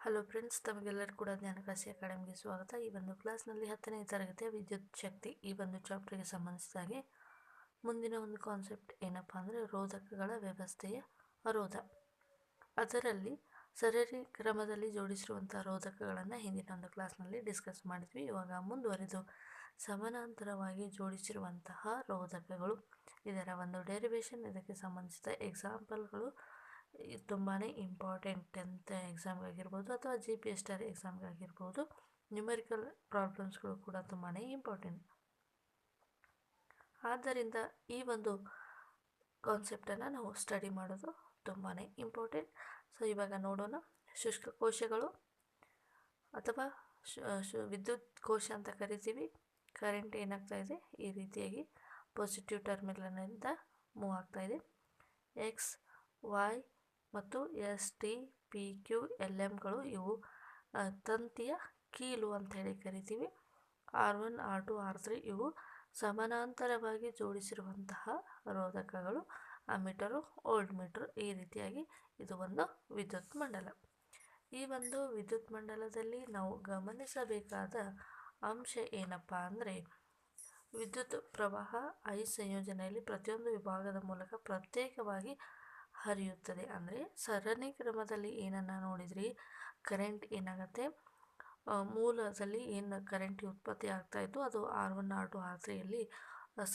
Hello friends ತಮಗೆಲ್ಲರೂ ಕೂಡ ಜ್ಞಾನಕಾಶಿ ಅಕಾಡೆಮಿಗೆ ಸ್ವಾಗತ. ಈ ಒಂದು ಕ್ಲಾಸ್ನಲ್ಲಿ ಹತ್ತನೇ ತರಗತಿಯ ವಿದ್ಯುತ್ ಶಕ್ತಿ ಈ ಒಂದು ಚಾಪ್ಟರ್ಗೆ ಸಂಬಂಧಿಸಿದಾಗೆ ಮುಂದಿನ ಒಂದು ಕಾನ್ಸೆಪ್ಟ್ ಏನಪ್ಪ ಅಂದರೆ ರೋಧಕಗಳ ವ್ಯವಸ್ಥೆಯ ರೋಧ. ಅದರಲ್ಲಿ ಸರರಿ ಕ್ರಮದಲ್ಲಿ ಜೋಡಿಸಿರುವಂಥ ರೋಧಕಗಳನ್ನು ಹಿಂದಿನ ಒಂದು ಕ್ಲಾಸ್ನಲ್ಲಿ ಡಿಸ್ಕಸ್ ಮಾಡಿದ್ವಿ. ಇವಾಗ ಮುಂದುವರೆದು ಸಮಾನಾಂತರವಾಗಿ ಜೋಡಿಸಿರುವಂತಹ ರೋಧಕಗಳು. ಇದರ ಒಂದು ಡೆರಿವೇಷನ್ ಇದಕ್ಕೆ ಸಂಬಂಧಿಸಿದ ಎಕ್ಸಾಂಪಲ್ಗಳು ತುಂಬಾ ಇಂಪಾರ್ಟೆಂಟ್ ಟೆಂತ್ ಎಕ್ಸಾಮ್ಗಾಗಿರ್ಬೋದು ಅಥವಾ ಜಿ ಪಿ ಎಸ್ ಟಿ ಎಕ್ಸಾಮ್ಗಾಗಿರ್ಬೋದು ನ್ಯೂಮರಿಕಲ್ ಪ್ರಾಬ್ಲಮ್ಸ್ಗಳು ಕೂಡ ತುಂಬಾ ಇಂಪಾರ್ಟೆಂಟ್ ಆದ್ದರಿಂದ ಈ ಒಂದು ಕಾನ್ಸೆಪ್ಟನ್ನು ನಾವು ಸ್ಟಡಿ ಮಾಡೋದು ತುಂಬಾ ಇಂಪಾರ್ಟೆಂಟ್ ಸೊ ಇವಾಗ ನೋಡೋಣ ಶುಷ್ಕ ಕೋಶಗಳು ಅಥವಾ ವಿದ್ಯುತ್ ಕೋಶ ಅಂತ ಕರಿತೀವಿ. ಕರೆಂಟ್ ಏನಾಗ್ತಾ ಇದೆ? ಈ ರೀತಿಯಾಗಿ ಪಾಸಿಟಿವ್ ಟರ್ಮಿನಲ್ನಿಂದ ಮೂವ್ ಆಗ್ತಾ ಇದೆ. ಎಕ್ಸ್ ವೈ ಮತ್ತು S T P Q L ಎಮ್ಗಳು ಇವು ತಂತಿಯ ಕೀಲು ಅಂತ ಹೇಳಿ ಕರಿತೀವಿ. R one, R two, R three ಇವು ಸಮಾನಾಂತರವಾಗಿ ಜೋಡಿಸಿರುವಂತಹ ರೋಧಕಗಳು. ಆ ಮೀಟರು ಓಲ್ಡ್ ಮೀಟರ್ ಈ ರೀತಿಯಾಗಿ ಇದು ಒಂದು ವಿದ್ಯುತ್ ಮಂಡಲ. ಈ ಒಂದು ವಿದ್ಯುತ್ ಮಂಡಲದಲ್ಲಿ ನಾವು ಗಮನಿಸಬೇಕಾದ ಅಂಶ ಏನಪ್ಪ ಅಂದರೆ, ವಿದ್ಯುತ್ ಪ್ರವಾಹ, ಐ ಸಂಯೋಜನೆಯಲ್ಲಿ ಪ್ರತಿಯೊಂದು ವಿಭಾಗದ ಮೂಲಕ ಪ್ರತ್ಯೇಕವಾಗಿ ಹರಿಯುತ್ತದೆ. ಅಂದರೆ ಸರಣಿ ಕ್ರಮದಲ್ಲಿ ಏನನ್ನು ನೋಡಿದ್ರಿ? ಕರೆಂಟ್ ಏನಾಗುತ್ತೆ? ಮೂಲದಲ್ಲಿ ಏನು ಕರೆಂಟ್ ಉತ್ಪತ್ತಿ ಆಗ್ತಾ ಇತ್ತು? ಅದು R one R two R ತ್ರೀಯಲ್ಲಿ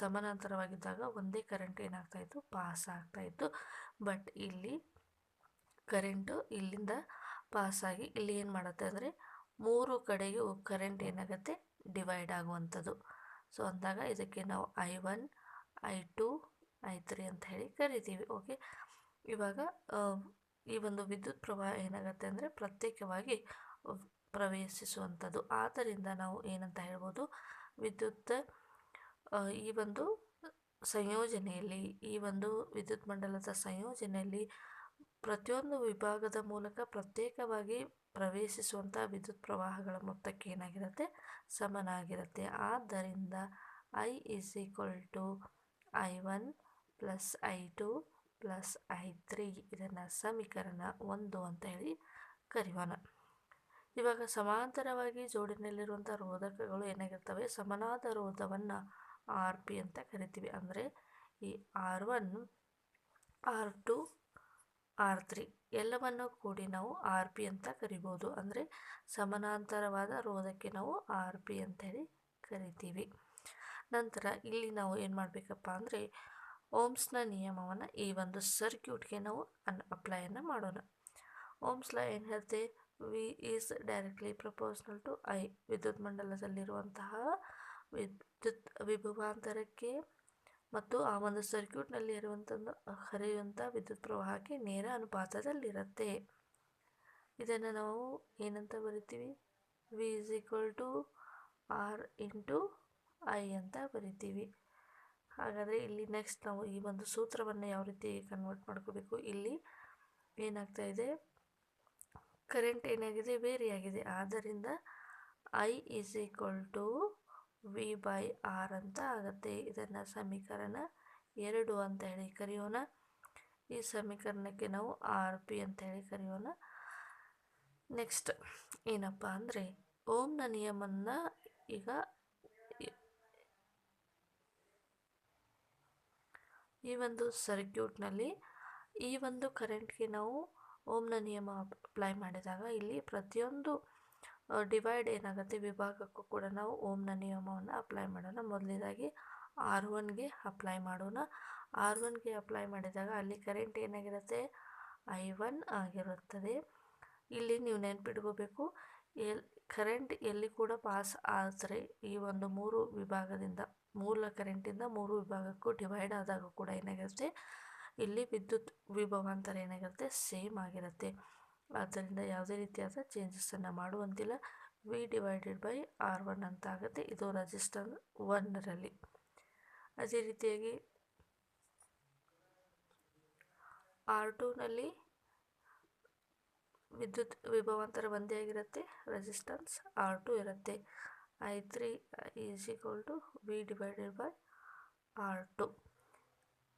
ಸಮಾನಾಂತರವಾಗಿದ್ದಾಗ ಒಂದೇ ಕರೆಂಟ್ ಏನಾಗ್ತಾಯಿತ್ತು ಪಾಸ್ ಆಗ್ತಾಯಿತ್ತು ಬಟ್ ಇಲ್ಲಿ ಕರೆಂಟು ಇಲ್ಲಿಂದ ಪಾಸಾಗಿ ಇಲ್ಲಿ ಏನು ಮಾಡುತ್ತೆ ಅಂದರೆ ಮೂರು ಕಡೆಗೂ ಕರೆಂಟ್ ಏನಾಗುತ್ತೆ? ಡಿವೈಡ್ ಆಗುವಂಥದ್ದು. ಸೊ ಅಂದಾಗ ಇದಕ್ಕೆ ನಾವು I one I two I three ಅಂತ ಹೇಳಿ ಕರಿತೀವಿ. ಓಕೆ ಇವಾಗ ಈ ಒಂದು ವಿದ್ಯುತ್ ಪ್ರವಾಹ ಏನಾಗುತ್ತೆ ಅಂದರೆ ಪ್ರತ್ಯೇಕವಾಗಿ ಪ್ರವೇಶಿಸುವಂಥದ್ದು. ಆದ್ದರಿಂದ ನಾವು ಏನಂತ ಹೇಳ್ಬೋದು, ವಿದ್ಯುತ್ ಈ ಒಂದು ಸಂಯೋಜನೆಯಲ್ಲಿ, ಈ ಒಂದು ವಿದ್ಯುತ್ ಮಂಡಲದ ಸಂಯೋಜನೆಯಲ್ಲಿ ಪ್ರತಿಯೊಂದು ವಿಭಾಗದ ಮೂಲಕ ಪ್ರತ್ಯೇಕವಾಗಿ ಪ್ರವೇಶಿಸುವಂಥ ವಿದ್ಯುತ್ ಪ್ರವಾಹಗಳ ಮೊತ್ತಕ್ಕೆ ಏನಾಗಿರುತ್ತೆ? ಸಮನಾಗಿರುತ್ತೆ. ಆದ್ದರಿಂದ I is equal to I one plus I two plus I three ಇದನ್ನು ಸಮೀಕರಣ ಒಂದು ಅಂತ ಹೇಳಿ ಕರೆಯೋಣ. ಇವಾಗ ಸಮಾಂತರವಾಗಿ ಜೋಡಿನಲ್ಲಿರುವಂಥ ರೋಧಕಗಳು ಏನಾಗಿರ್ತವೆ? ಸಮನಾದ ರೋಧವನ್ನು ಆರ್ ಪಿ ಅಂತ ಕರಿತೀವಿ. ಅಂದರೆ ಈ R one R two R three ಎಲ್ಲವನ್ನು ಕೂಡಿ ನಾವು ಆರ್ ಪಿ ಅಂತ ಕರಿಬೋದು. ಅಂದರೆ ಸಮಾನಾಂತರವಾದ ರೋಧಕ್ಕೆ ನಾವು ಆರ್ ಪಿ ಅಂತೇಳಿ ಕರಿತೀವಿ. ನಂತರ ಇಲ್ಲಿ ನಾವು ಏನು ಮಾಡಬೇಕಪ್ಪ ಅಂದರೆ ಓಮ್ಸ್ನ ನಿಯಮವನ್ನು ಈ ಒಂದು ಸರ್ಕ್ಯೂಟ್ಗೆ ನಾವು ಅನ್, ಅಪ್ಲೈಯನ್ನು ಮಾಡೋಣ. ಓಮ್ಸ್ ಲಾ ಏನು ಹೇಳ್ತೆ? V is directly proportional to I ವಿದ್ಯುತ್ ಮಂಡಲದಲ್ಲಿರುವಂತಹ ವಿದ್ಯುತ್ ವಿಭವಾಂತರಕ್ಕೆ ಮತ್ತು ಆ ಒಂದು ಸರ್ಕ್ಯೂಟ್ನಲ್ಲಿ ಇರುವಂಥದ್ದು ಹರಿಯುವಂಥ ವಿದ್ಯುತ್ ಪ್ರವಾಹಕ್ಕೆ ನೇರ ಅನುಪಾತದಲ್ಲಿರುತ್ತೆ. ಇದನ್ನು ನಾವು ಏನಂತ ಬರಿತೀವಿ? V is equal to R into I ಅಂತ ಬರಿತೀವಿ. ಹಾಗಾದರೆ ಇಲ್ಲಿ ನೆಕ್ಸ್ಟ್ ನಾವು ಈ ಒಂದು ಸೂತ್ರವನ್ನು ಯಾವ ರೀತಿ ಕನ್ವರ್ಟ್ ಮಾಡ್ಕೋಬೇಕು? ಇಲ್ಲಿ ಏನಾಗ್ತಾ ಇದೆ? ಕರೆಂಟ್ ಏನಾಗಿದೆ? ವೇರಿಯಾಗಿದೆ ಆದ್ದರಿಂದ I is equal to V by R ಅಂತ ಆಗುತ್ತೆ. ಇದನ್ನು ಸಮೀಕರಣ ಎರಡು ಅಂತ ಹೇಳಿ ಕರೆಯೋಣ. ಈ ಸಮೀಕರಣಕ್ಕೆ ನಾವು ಆರ್ ಪಿ ಅಂತ ಹೇಳಿ ಕರೆಯೋಣ. ನೆಕ್ಸ್ಟ್ ಏನಪ್ಪ ಅಂದರೆ ಓಮ್ನ ನಿಯಮನ ಈಗ ಈ ಒಂದು ಸರ್ಕ್ಯೂಟ್ನಲ್ಲಿ ಈ ಒಂದು ಕರೆಂಟ್ಗೆ ನಾವು ಓಮ್ನ ನಿಯಮ ಅಪ್ಲೈ ಮಾಡಿದಾಗ ಇಲ್ಲಿ ಪ್ರತಿಯೊಂದು ಡಿವೈಡ್ ಏನಾಗುತ್ತೆ ವಿಭಾಗಕ್ಕೂ ಕೂಡ ನಾವು ಓಮ್ನ ನಿಯಮವನ್ನು ಅಪ್ಲೈ ಮಾಡೋಣ. ಮೊದಲನೇದಾಗಿ ಆರ್ ಒನ್ಗೆ ಅಪ್ಲೈ ಮಾಡೋಣ. ಆರ್ ಒನ್ಗೆ ಅಪ್ಲೈ ಮಾಡಿದಾಗ ಅಲ್ಲಿ ಕರೆಂಟ್ ಏನಾಗಿರುತ್ತೆ? ಐ ಒನ್ ಆಗಿರುತ್ತದೆ. ಇಲ್ಲಿ ನೀವು ನೆನ್ಪಿಟ್ಕೋಬೇಕು. ಎಲ್ ಕರೆಂಟ್ ಎಲ್ಲಿ ಕೂಡ ಪಾಸ್ ಆದರೆ ಈ ಒಂದು ಮೂರು ವಿಭಾಗದಿಂದ, ಮೂಲ ಕರೆಂಟಿಂದ ಮೂರು ವಿಭಾಗಕ್ಕೂ ಡಿವೈಡ್ ಆದಾಗ ಕೂಡ ಏನಾಗಿರುತ್ತೆ ಇಲ್ಲಿ ವಿದ್ಯುತ್ ವಿಭವ ಅಂತರ ಏನಾಗಿರುತ್ತೆ ಸೇಮ್ ಆಗಿರುತ್ತೆ. ಆದ್ದರಿಂದ ಯಾವುದೇ ರೀತಿಯಾದ ಚೇಂಜಸನ್ನು ಮಾಡುವಂತಿಲ್ಲ. V divided by R one ಅಂತ ಆಗುತ್ತೆ ಇದು ರಜಿಸ್ಟರ್ ಒನ್ನರಲ್ಲಿ ಅದೇ ರೀತಿಯಾಗಿ ಆರ್ ಟೂನಲ್ಲಿ ವಿದ್ಯುತ್ ವಿಭವಾಂತರ ಒಂದೇ ಆಗಿರುತ್ತೆ ರೆಸಿಸ್ಟೆನ್ಸ್ ಆರ್ ಟು ಇರುತ್ತೆ. I three is equal to V divided by R two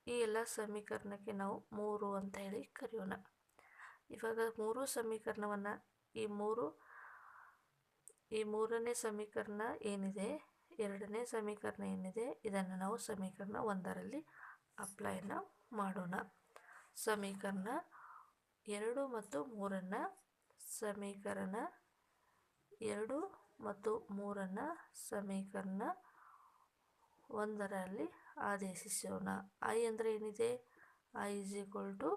ಈ ಎಲ್ಲ ಸಮೀಕರಣಕ್ಕೆ ನಾವು ಮೂರು ಅಂತ ಹೇಳಿ ಕರೆಯೋಣ. ಇವಾಗ ಮೂರು ಸಮೀಕರಣವನ್ನು, ಈ ಮೂರು, ಈ ಮೂರನೇ ಸಮೀಕರಣ ಏನಿದೆ, ಎರಡನೇ ಸಮೀಕರಣ ಏನಿದೆ, ಇದನ್ನು ನಾವು ಸಮೀಕರಣ ಒಂದರಲ್ಲಿ ಅಪ್ಲೈನ ಮಾಡೋಣ. ಸಮೀಕರಣ ಎರಡು ಮತ್ತು ಮೂರನ್ನು ಸಮೀಕರಣ ಎರಡು ಮತ್ತು ಮೂರನ್ನು ಸಮೀಕರಣ ಒಂದರಲ್ಲಿ ಆದೇಶಿಸೋಣ. ಐ ಅಂದರೆ ಏನಿದೆ? I is equal to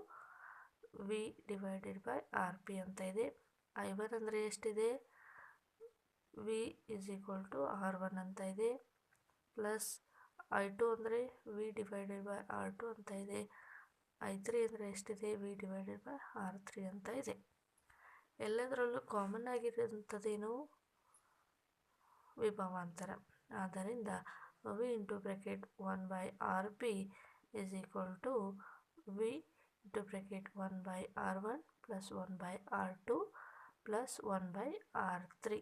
V divided by R P ಅಂತ ಇದೆ. ಐ ಒನ್ ಅಂದರೆ ಎಷ್ಟಿದೆ? V is equal to R one ಅಂತ ಇದೆ. ಪ್ಲಸ್ ಐ ಟು ಅಂದರೆ V divided by R two ಅಂತ ಇದೆ. ಐ ತ್ರೀ ಅಂದರೆ ಎಷ್ಟಿದೆ V divided by R three ಅಂತ ಇದೆ. ಎಲ್ಲದರಲ್ಲೂ ಕಾಮನ್ ಆಗಿರೋಂಥದ್ದೇನು ವಿಭವಾಂತರ. ಆದ್ದರಿಂದ V into bracket one by R P is equal to V into bracket one by R one plus one by R two plus one by R three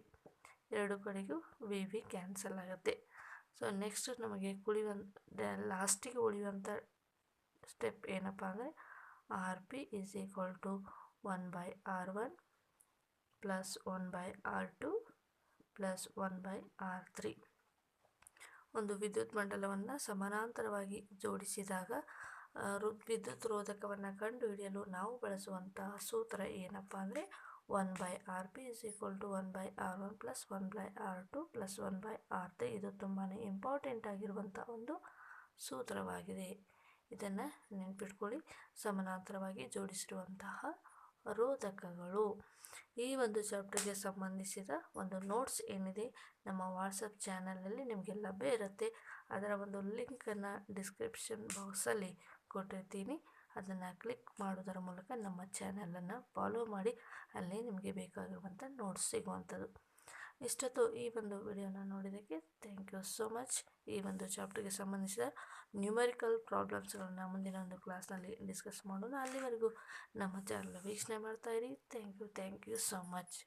ಎರಡು ಕಡೆಗೂ V V cancel ಆಗುತ್ತೆ. So next ನಮಗೆ ಕುಳಿಯುವ ಲಾಸ್ಟಿಗೆ ಉಳಿಯುವಂಥ step ಏನಪ್ಪ ಅಂದರೆ R P is equal to one by R one plus one by R two plus one by R three. ಒಂದು ವಿದ್ಯುತ್ ಮಂಡಲವನ್ನು ಸಮಾನಾಂತರವಾಗಿ ಜೋಡಿಸಿದಾಗ ವಿದ್ಯುತ್ ರೋಧಕವನ್ನು ಕಂಡುಹಿಡಿಯಲು ನಾವು ಬಳಸುವಂತಹ ಸೂತ್ರ ಏನಪ್ಪ ಅಂದರೆ one by R P is equal to one by R one plus one by R two plus one by R three. ಇದು ತುಂಬಾ ಇಂಪಾರ್ಟೆಂಟ್ ಆಗಿರುವಂಥ ಒಂದು ಸೂತ್ರವಾಗಿದೆ. ಇದನ್ನು ನೆನ್ಪಿಟ್ಕೊಳ್ಳಿ. ಸಮಾನಾಂತರವಾಗಿ ಜೋಡಿಸಿರುವಂತಹ ರೋಧಕಗಳು. ಈ ಒಂದು ಚಾಪ್ಟರ್ಗೆ ಸಂಬಂಧಿಸಿದ ಒಂದು ನೋಟ್ಸ್ ಏನಿದೆ ನಮ್ಮ ವಾಟ್ಸಪ್ ಚಾನಲಲ್ಲಿ ನಿಮಗೆ ಲಭ್ಯ ಇರುತ್ತೆ ಅದರ ಒಂದು ಲಿಂಕನ್ನು ಡಿಸ್ಕ್ರಿಪ್ಷನ್ ಬಾಕ್ಸಲ್ಲಿ ಕೊಟ್ಟಿರ್ತೀನಿ. ಅದನ್ನು ಕ್ಲಿಕ್ ಮಾಡೋದರ ಮೂಲಕ ನಮ್ಮ ಚಾನಲನ್ನು ಫಾಲೋ ಮಾಡಿ. ಅಲ್ಲಿ ನಿಮಗೆ ಬೇಕಾಗಿರುವಂಥ ನೋಟ್ಸ್ ಸಿಗುವಂಥದ್ದು. ಇಷ್ಟೊತ್ತು ಈ ಒಂದು ವಿಡಿಯೋನ ನೋಡಿದ್ದಕ್ಕೆ ಥ್ಯಾಂಕ್ ಯು ಸೋ ಮಚ್ ಈ ಒಂದು ಚಾಪ್ಟರ್ಗೆ ಸಂಬಂಧಿಸಿದ ನ್ಯೂಮರಿಕಲ್ ಪ್ರಾಬ್ಲಮ್ಸ್ಗಳನ್ನ ಮುಂದಿನ ಒಂದು ಕ್ಲಾಸ್ನಲ್ಲಿ ಡಿಸ್ಕಸ್ ಮಾಡೋಣ. ಅಲ್ಲಿವರೆಗೂ ನಮ್ಮ ಚಾನಲ್ ವೀಕ್ಷಣೆ ಮಾಡ್ತಾಯಿರಿ thank you thank you so much